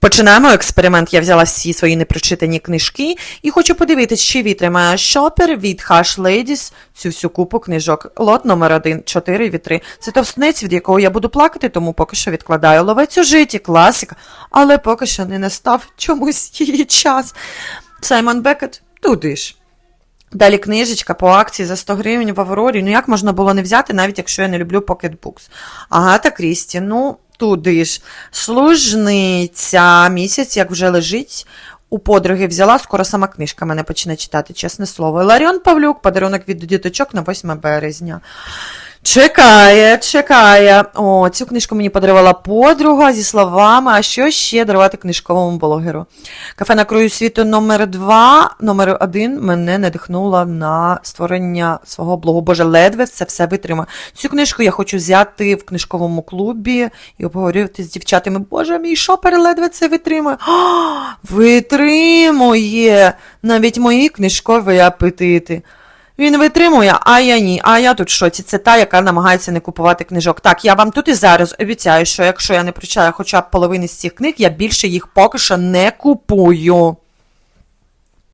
Починаємо експеримент. Я взяла всі свої непрочитані книжки і хочу подивитись, чи вітримає шопер від Hush Ladies цю всю купу книжок. Лот номер 1, 4 вітри. Це товстнець, від якого я буду плакати, тому поки що відкладаю. Ловець у житті, класика, але поки що не настав чомусь її час. Саймон Бекет, туди ж. Далі книжечка по акції за 100 гривень в Аврорі. Ну як можна було не взяти, навіть якщо я не люблю покетбукс. Агата Крісті, ну туди ж. Служниця місяць, як вже лежить. У подруги взяла, скоро сама книжка мене почне читати, чесне слово. Ларіон Павлюк, подарунок від діточок на 8 березня. Чекає, чекає. О, цю книжку мені подарувала подруга зі словами, а що ще дарувати книжковому блогеру. Кафе на краю світу номер 2 номер 1 мене надихнуло на створення свого блогу. Боже, ледве це все витримає. Цю книжку я хочу взяти в книжковому клубі і обговорювати з дівчатами. Боже, мій шопер ледве це витримує. О, витримує навіть мої книжкові апетити. Він витримує, а я ні. А я тут шоці. Це та, яка намагається не купувати книжок. Так, я вам тут і зараз обіцяю, що якщо я не прочитаю хоча б половини з цих книг, я більше їх поки що не купую.